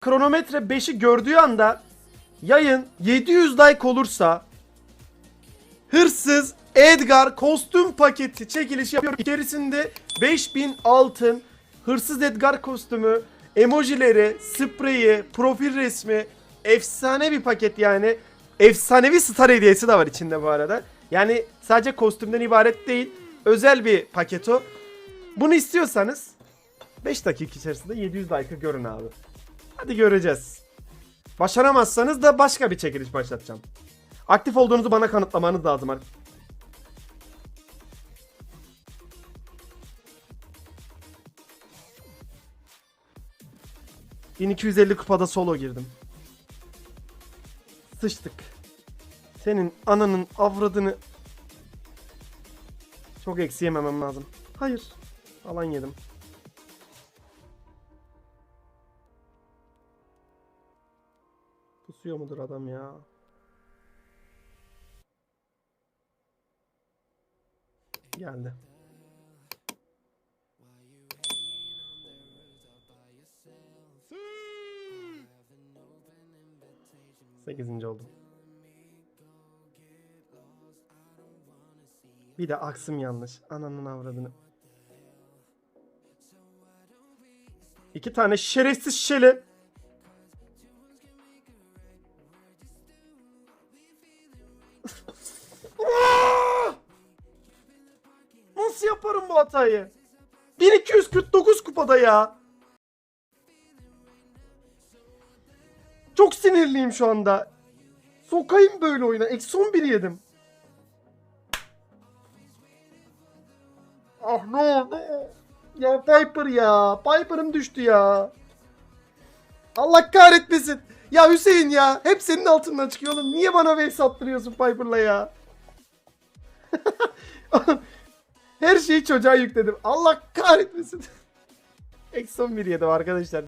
kronometre 5'i gördüğü anda yayın 700 like olursa hırsız Edgar kostüm paketi çekilişi yapıyor. İçerisinde 5000 altın, hırsız Edgar kostümü, emojileri, spreyi, profil resmi, efsane bir paket yani. Efsanevi star hediyesi de var içinde bu arada. Yani sadece kostümden ibaret değil. Özel bir paket o. Bunu istiyorsanız 5 dakika içerisinde 700 like'ı görün abi. Hadi göreceğiz. Başaramazsanız da başka bir çekiliş başlatacağım. Aktif olduğunuzu bana kanıtlamanız lazım artık. ...1250 kupada solo girdim. Sıçtık. Senin ananın avradını... Çok eksi yememem lazım. Hayır. Alan yedim. Pusuyor mudur adam ya? Geldi. Sekizinci oldum. Bir de aksım yanlış. Ananın avradını. İki tane şerefsiz şişeli. Nasıl yaparım bu hatayı? 1249 kupada ya. Çok sinirliyim şu anda. Sokayım böyle oyuna. Eksi 11 yedim. Ah ne oldu? Ya Piper ya. Piper'ım düştü ya. Allah kahretmesin. Ya Hüseyin ya. Hep senin altından çıkıyor oğlum. Niye bana face attırıyorsun Piper'la ya? Her şeyi çocuğa yükledim. Allah kahretmesin. Eksi 11 yedim arkadaşlar.